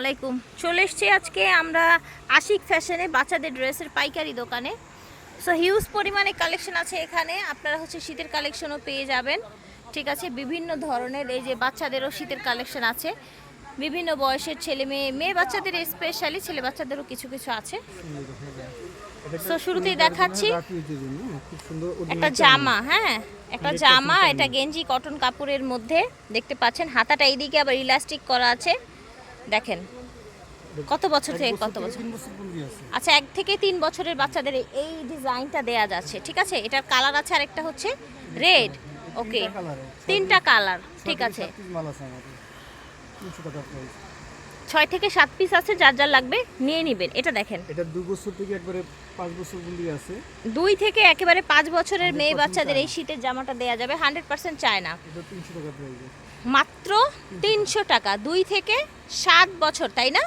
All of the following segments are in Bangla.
আলাইকুম। চলে এসছি আজকে আমরা আশিক ফ্যাশনে বাচ্চাদের ড্রেসের পাইকারি দোকানে। সো হিউজ পরিমাণে কালেকশন আছে এখানে। আপনারা হচ্ছে শীতের কালেকশনও পেয়ে যাবেন। ঠিক আছে, বিভিন্ন ধরনের এই যে বাচ্চাদেরও শীতের কালেকশন আছে। বিভিন্ন বয়সের ছেলে মেয়ে মেয়ে বাচ্চাদের স্পেশালি ছেলে বাচ্চাদেরও কিছু কিছু আছে। সো শুরুতেই দেখাচ্ছি। একটা জামা হ্যাঁ একটা জামা, এটা গেঞ্জি কটন কাপড়ের মধ্যে। দেখতে পাচ্ছেন, হাতাটা এইদিকে আবার ইলাস্টিক করা আছে। দেখেন কত বছর থেকে কত বছর? আচ্ছা এক থেকে তিন বছরের বাচ্চাদের এই ডিজাইনটা দেয়া যাচ্ছে ঠিক আছে? এটার কালার আছে আরেকটা হচ্ছে রেড। ওকে। তিনটা কালার ঠিক আছে। ছয় থেকে সাত পিস আছে যার যার লাগবে নিয়ে নেবেন। এটা দেখেন। এটা দুই বছর থেকে একবারে পাঁচ বছর পর্যন্ত আছে। দুই থেকে একেবারে পাঁচ বছরের মেয়ে বাচ্চাদের এই শীতের জামাটা দেয়া যাবে হান্ড্রেড পার্সেন্ট চায় না মাত্র তিনশো টাকা। দুই থেকে সাত বছর তাই না?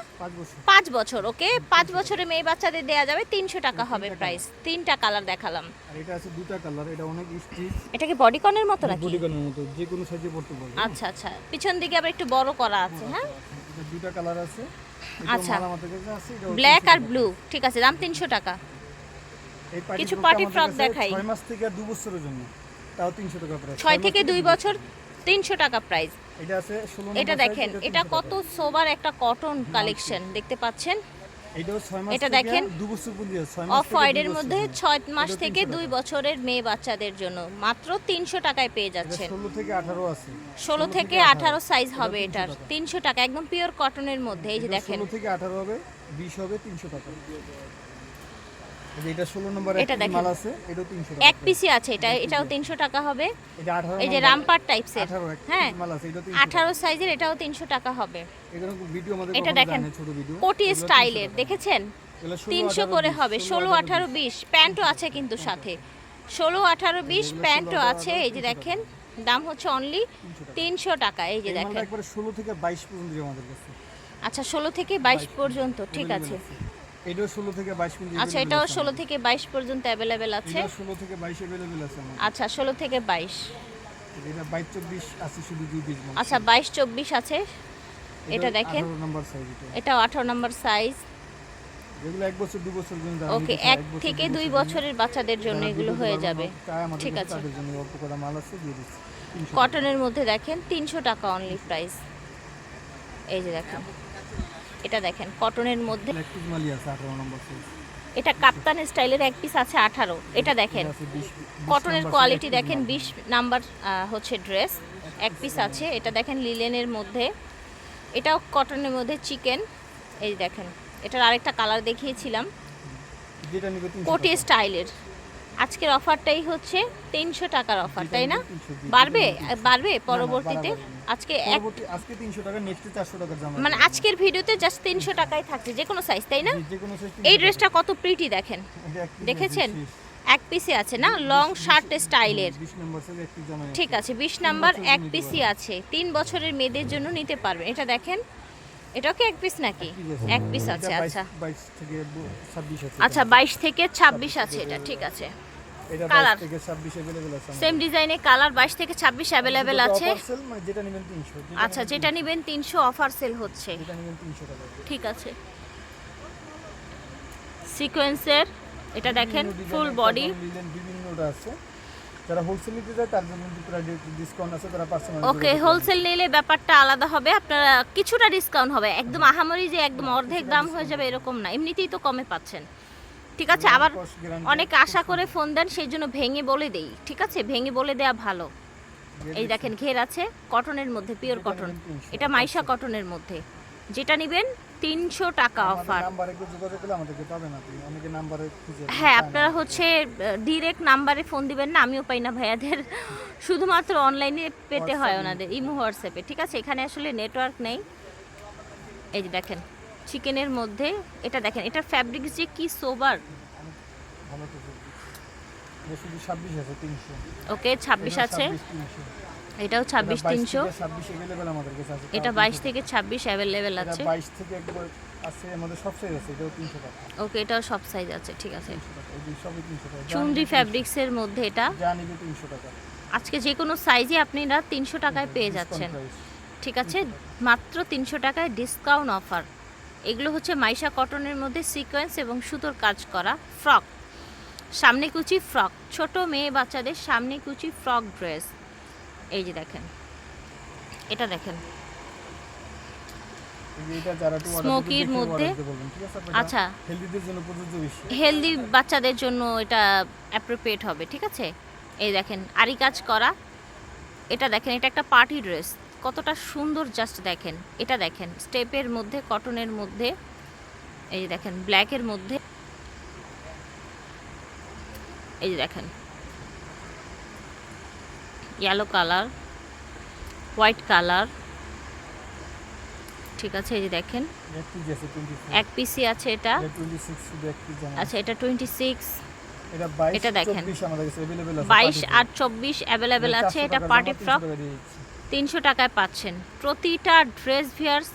পাঁচ বছর। ওকে? পাঁচ বছরের মেয়ে বাচ্চাদের দেয়া যাবে তিনশো টাকা হবে প্রাইস তিনটা কালার দেখালাম। এটা আছে দুটা কালার এটা অনেক স্টিচ এটা কি বডিকনের মতো নাকি? বডিগানের মতো যে কোনো সাইজে পড়তে পারবে। আচ্ছা আচ্ছা। পিছন দিকে আবার একটু বড় করা আছে হ্যাঁ এটা দুটা কালার আছে। আচ্ছা। ব্ল্যাক আর ব্লু ঠিক আছে দাম তিনশো টাকা। কিছু পার্টি কাছে দেখাই। ছয় মাস থেকে 2 বছরের জন্য তাও তিনশো টাকা প্রাইস 6 থেকে দুই বছর তিনশো টাকা প্রাইস এটা আছে ষোলো এটা দেখেন এটা কত সোবার একটা কটন কালেকশন দেখতে পাচ্ছেন? এটা দেখেন। অফ ওয়ার্ডের হোয়াইটের মধ্যে ছয় মাস থেকে দুই বছরের মেয়ে বাচ্চাদের জন্য মাত্র তিনশো টাকায় পেয়ে যাচ্ছেন। ষোলো থেকে আঠারো সাইজ হবে এটার তিনশো টাকা একদম পিওর কটনের মধ্যে এই যে দেখেন। থেকে আঠারো হবে বিশ হবে তিনশো টাকা। এই যে এটা ষোলো নম্বর এটা দেখেন। মাল আছে এটাও তিনশো টাকা এক পিসি আছে এটা এটাও তিনশো টাকা হবে। এটা এই যে রামপার টাইপসের হ্যাঁ মাল আছে এটা তিনশো আঠারো সাইজের এটাও তিনশো টাকা হবে। এখানে ভিডিও আমাদের এটা দেখেন দেয় ছোট ভিডিও কোটি স্টাইলের দেখেছেন? এগুলো 16, তিনশো করে হবে 16, ষোলো 18, আঠারো বিশ। প্যান্টও আছে কিন্তু সাথে। ষোলো আঠারো বিশ প্যান্টও আছে এই যে দেখেন দাম হচ্ছে অনলি তিনশো টাকা। এই যে দেখেন। একবারে ষোলো থেকে বাইশ পর্যন্ত আমাদের কাছে। আচ্ছা ষোলো থেকে বাইশ পর্যন্ত ঠিক আছে। এটাও ষোলো থেকে বাইশ পর্যন্ত আচ্ছা এটাও আছে ষোলো থেকে বাইশ পর্যন্ত অ্যাভেলেবেল আছে? এটা ষোলো থেকে বাইশ অ্যাভেলেবেল আছে আচ্ছা ষোলো থেকে বাইশ। এটা বাইশ চব্বিশ আছে শুধু দুই পিস আচ্ছা বাইশ চব্বিশ আছে? এটা দেখেন। নাম্বার সাইজ এটা। এটাও আঠারো নম্বর সাইজ যেগুলো এক বছর দু বছর জন্য ওকে এক থেকে দুই বছরের বাচ্চাদের জন্য এগুলো হয়ে যাবে। ঠিক আছে। তাদের জন্য অল্প করা মাল আছে দিয়ে দিচ্ছি। কটনের মধ্যে দেখেন তিনশো টাকা অনলি প্রাইস এই যে দেখেন। এটা দেখেন কটনের মধ্যে। এটা কাপ্তান স্টাইলের এক পিস আছে আঠারো এটা দেখেন। কটনের কোয়ালিটি দেখেন বিশ নাম্বার হচ্ছে ড্রেস এক পিস আছে এটা দেখেন লিলেনের মধ্যে। এটাও কটনের মধ্যে চিকেন এই দেখেন। এটার আরেকটা কালার দেখিয়েছিলাম। কোটি স্টাইলের। আজকের অফারটাই হচ্ছে তিনশো টাকার অফার তাই না? 300। বাড়বে? বাড়বে পরবর্তীতে? আজকে আজকে তিনশো টাকা নেক্সটে চারশো টাকার জামা মানে আজকের ভিডিওতে জাস্ট তিনশো টাকায় থাকছে যে কোনো সাইজ তাই না? এই ড্রেসটা কত প্রিটি দেখেন। টাকা। দেখেছেন? এক পিসে আছে না? লং শার্ট স্টাইলের পিস। ঠিক আছে বিশ নাম্বার এক পিসই আছে। তিন বছরের মেয়েদের জন্য নিতে পারবেন এটা দেখেন এটাও কি এক পিস নাকি? এক পিস আছে। আচ্ছা। 22 22 থেকে দু- 26 আছে। আচ্ছা বাইশ থেকে ছাব্বিশ আছে এটা ঠিক আছে। কালার সেম কালার বাইশ থেকে ছাব্বিশ অ্যাভেলেবেল আছে। আচ্ছা যেটা নেবেন তিনশো অফার সেল আচ্ছা, হচ্ছে। ঠিক আছে। সিকোয়েন্সের এটা দেখেন ফুল বডি ওকে হোলসেল নিলে ব্যাপারটা আলাদা হবে। আপনারা কিছুটা ডিসকাউন্ট হবে। একদম আহামরি যে একদম অর্ধেক দাম হয়ে যাবে এরকম না। এমনিতেই তো কমে পাচ্ছেন। ঠিক আছে? আবার অনেক আশা করে ফোন দেন সেই জন্য ভেঙে বলে দেই। ঠিক আছে? ভেঙে বলে দেয়া ভালো। এই দেখেন ঘের আছে কটনের মধ্যে পিওর কটন। এটা মাইশা কটনের মধ্যে। যেটা নেবেন তিনশো টাকা অফার। হ্যাঁ আপনারা হচ্ছে ডিরেক্ট নাম্বারে ফোন দিবেন না আমিও পাই না ভাইয়াদের। শুধুমাত্র অনলাইনে পেতে হয় ওনাদের ইমো হোয়াটসঅ্যাপে ঠিক আছে? এখানে আসলে নেটওয়ার্ক নেই। এই যে দেখেন চিকেনের মধ্যে এটা দেখেন এটার ফ্যাব্রিক যে কি সোবার ওকে ছাব্বিশ আছে? এটাও ছাব্বিশ তিনশো? এটা বাইশ থেকে ছাব্বিশ অ্যাভেলেবেল আছে? বাইশ থেকে একবার আছে আমাদের সব সাইজ আছে এটাও তিনশো টাকা। ওকে এটাও সব সাইজ আছে ঠিক আছে। চুন্ডি ফ্যাব্রিক্সের মধ্যে এটা? যা নিবে টাকা। আজকে যে কোনো সাইজে আপনারা তিনশো টাকায় পেয়ে যাচ্ছেন। ঠিক আছে? মাত্র তিনশো টাকায় ডিসকাউন্ট অফার এগুলো হচ্ছে মাইশা কটনের মধ্যে সিকোয়েন্স এবং সুতোর কাজ করা ফ্রক সামনে কুচি ফ্রক ছোট মেয়ে বাচ্চাদের সামনে কুচি ফ্রক ড্রেস। এই যে দেখেন এটা দেখেন। দেখে মধ্যে? আচ্ছা। হেলদি বাচ্চাদের জন্য এটা অ্যাপ্রোপ্রিয়েট হবে ঠিক আছে? এই দেখেন আরি কাজ করা। এটা দেখেন এটা একটা পার্টি ড্রেস কতটা সুন্দর জাস্ট দেখেন। এটা দেখেন স্টেপের মধ্যে কটনের মধ্যে। এই যে দেখেন ব্ল্যাকের মধ্যে। এই যে দেখেন। ইয়েলো কালার হোয়াইট কালার ঠিক আছে এই যে দেখেন। এক পিসি আছে এটা। আচ্ছা এটা টোয়েন্টি সিক্স এটা দেখেন। বাইশ আর চব্বিশ অ্যাভেলেবেল আছে এটা পার্টি ফ্রক তিনশো টাকায় পাচ্ছেন। প্রতিটা ড্রেস ভিয়ার্স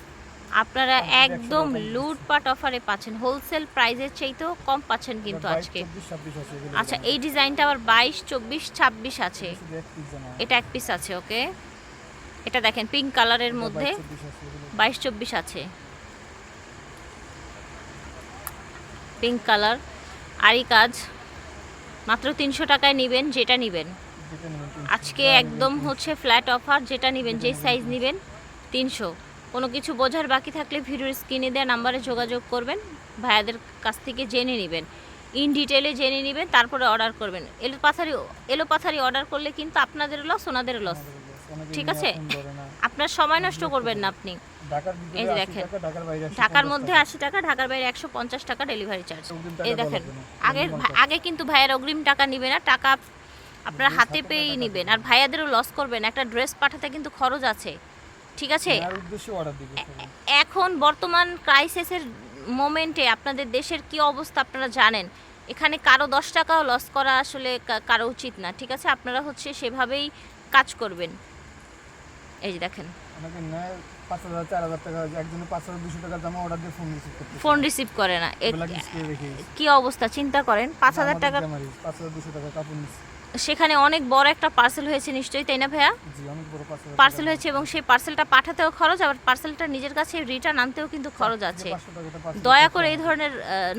আপনারা একদম লুটপাট অফারে পাচ্ছেন। হোলসেল প্রাইসের চাইতেও কম পাচ্ছেন কিন্তু আজকে। 24, 26 আছে available আচ্ছা এই ডিজাইনটা আবার বাইশ চব্বিশ ছাব্বিশ আছে। এটা এক পিস আছে ওকে এটা দেখেন পিঙ্ক কালারের মধ্যে 22, 24 আছে available। বাইশ চব্বিশ আছে। পিঙ্ক কালার আরই কাজ। মাত্র তিনশো টাকায় নেবেন যেটা নেবেন। যেটা নেবেন 300 আজকে একদম হচ্ছে ফ্ল্যাট অফার যেটা নেবেন যে সাইজ নেবেন তিনশো। কোনো কিছু বোঝার বাকি থাকলে ভিডিওর স্ক্রিনে দেওয়া নাম্বারে যোগাযোগ করবেন ভাইয়াদের কাছ থেকে জেনে নেবেন। ইন ডিটেলে জেনে নেবেন তারপরে অর্ডার করবেন। এলো পাথারি এলো পাথারি অর্ডার করলে কিন্তু আপনাদের লস ওনাদের লস ঠিক আছে? আপনার সময় নষ্ট করবেন না আপনি। এই যে দেখেন। ঢাকার বাইরে 80 ঢাকার টাকা মধ্যে আশি টাকা ঢাকার বাইরে একশো পঞ্চাশ টাকা ডেলিভারি চার্জ এই দেখেন। আগের আগে কিন্তু ভাইয়ের অগ্রিম টাকা নিবে না টাকা আপনার হাতে পেয়েই নেবেন। আর ভাইয়াদেরও লস করবেন একটা ড্রেস পাঠাতে কিন্তু খরচ আছে। ঠিক আছে? সবাই। এখন বর্তমান ক্রাইসিসের মোমেন্টে আপনাদের দেশের কি অবস্থা আপনারা জানেন? এখানে কারও দশ টাকাও লস করা আসলে কারও উচিত না ঠিক আছে? আপনারা হচ্ছে সেভাবেই কাজ করবেন। এই যে দেখেন। ফোন রিসিভ করে না। কি অবস্থা? চিন্তা করেন পাঁচ হাজার টাকা সেখানে অনেক বড় একটা পার্সেল হয়েছে নিশ্চয়ই তাই না ভাইয়া? পার্সেল হয়েছে। এবং সেই পার্সেলটা পাঠাতেও খরচ আবার পার্সেলটা নিজের কাছে রিটার্ন আনতেও কিন্তু খরচ আছে। দয়া করে এই ধরনের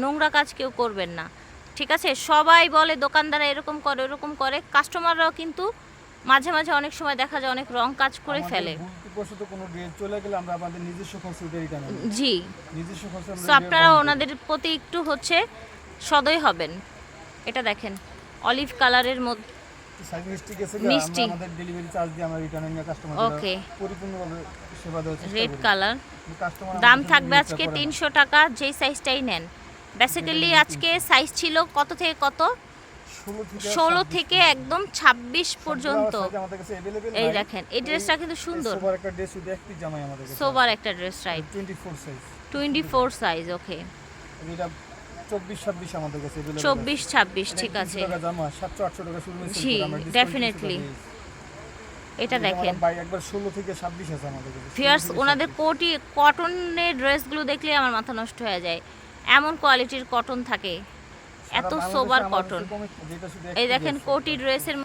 নোংরা কাজ কেউ করবেন না ঠিক আছে? সবাই বলে দোকানদাররা এরকম করে এরকম করে কাস্টমাররাও কিন্তু মাঝে মাঝে অনেক সময় দেখা যায় অনেক রং কাজ করে ফেলে। জি। সো আপনারা ওনাদের প্রতি একটু হচ্ছে সদয় হবেন। এটা দেখেন। অলিভ কালারের মধ্যে। মিষ্টি। আমাদের ডেলিভারি চার্জ দিয়ে আমরা রিটার্ন নিয়ে কাস্টমার Okay. পরিপূর্ণভাবে সেবা দেওয়ার চেষ্টা রেড কালার দাম থাকবে আজকে তিনশো টাকা যেই সাইজটাই নেন। বেসিক্যালি আজকে সাইজ ছিল কত থেকে কত? ষোলো থেকে একদম ছাব্বিশ পর্যন্ত। এই দেখেন এই ড্রেসটা কিন্তু সুন্দর। সোবার একটা dress right twenty four size okay এটা 24 26 আমাদের কাছে available চব্বিশ ছাব্বিশ আছে। ঠিক আছে। 200 জামা 700 800 টাকা শুরু জি, আমরা discount definitely। 200 টাকা দিয়েছি। এটা দেখেন। আমরা একবার 16 থেকে 26 আছে আমাদের ফিয়ার্স ওনাদের কোটি কটনের ড্রেসগুলো দেখলে আমার মাথা নষ্ট হয়ে যায়। এমন কোয়ালিটির কটন থাকে। এত সোবার কটন এই দেখেন কোটি ড্রেসের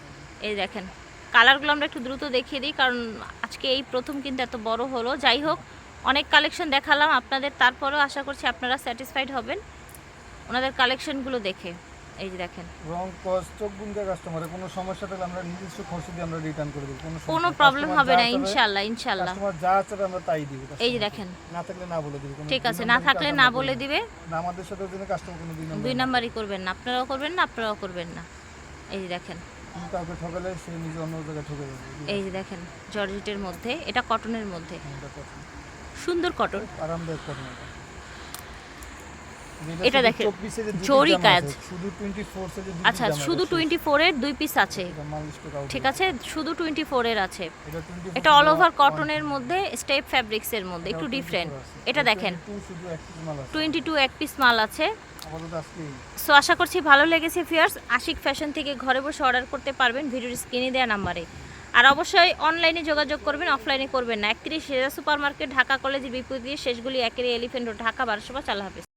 এই দেখেন কালারগুলো আমরা একটু দ্রুত দেখিয়ে দিই কারণ আজকে এই প্রথম কিন্তু এত বড় হলো। যাই হোক অনেক কালেকশন দেখালাম আপনাদের তারপরেও আশা করছি আপনারা স্যাটিসফাইড হবেন। ওনাদের কালেকশনগুলো দেখে এই যে দেখেন। রং কস চোখ বুনকা কাস্টমারের কোনো সমস্যা থাকলে আমরা নিজস্ব খরচ দিয়ে আমরা রিটার্ন করে দেব কোনো কোনো প্রবলেম হবে না ইনশাল্লাহ ইনশাল্লাহ customer যা চাবে আমরা তাই দিব এই যে দেখেন। না থাকলে না বলে দিব ঠিক আছে না থাকলে না বলে দিবে। না আমাদের সাথে জন্য কাস্টমার কোনো দুই নম্বর দুই নাম্বারই করবেন না আপনারাও করবেন না আপনারাও করবেন না। এই যে দেখেন। কাউকে ঠকালে সে নিজে অন্য জায়গায় ঠকে যাবে এই যে দেখেন জর্জেটের মধ্যে এটা কটনের মধ্যে। সুন্দর কটন আরামদায়ক কথা না এটা। দেখেন, 24 সাইজের দুটি জরি কাজ। আছে, শুধু 24 সাইজের আচ্ছা শুধু টোয়েন্টি ফোরের দুই পিস আছে। ঠিক আছে শুধু টোয়েন্টি ফোরের আছে। এটা অল ওভার কটনের মধ্যে স্টেপ ফ্যাব্রিক্সের মধ্যে একটু 24 ডিফারেন্ট এটা দেখেন 22 এক piece মাল আছে। টোয়েন্টি টু এক পিস মাল আছে। সো আশা করছি ভালো লেগেছে ফিয়ার্স আশিক ফ্যাশন থেকে ঘরে বসে অর্ডার করতে পারবেন ভিডিওর স্ক্রিনে দেওয়া নাম্বারে। আর অবশ্যই অনলাইনে যোগাযোগ করবেন অফলাইনে করবেন না। একত্রিশ সেরা সুপার মার্কেট ঢাকা কলেজের বিপরীত দিয়ে শেষগুলি একের এলিফেন্ট রোড ঢাকা বারোশো চাল হাফেজ।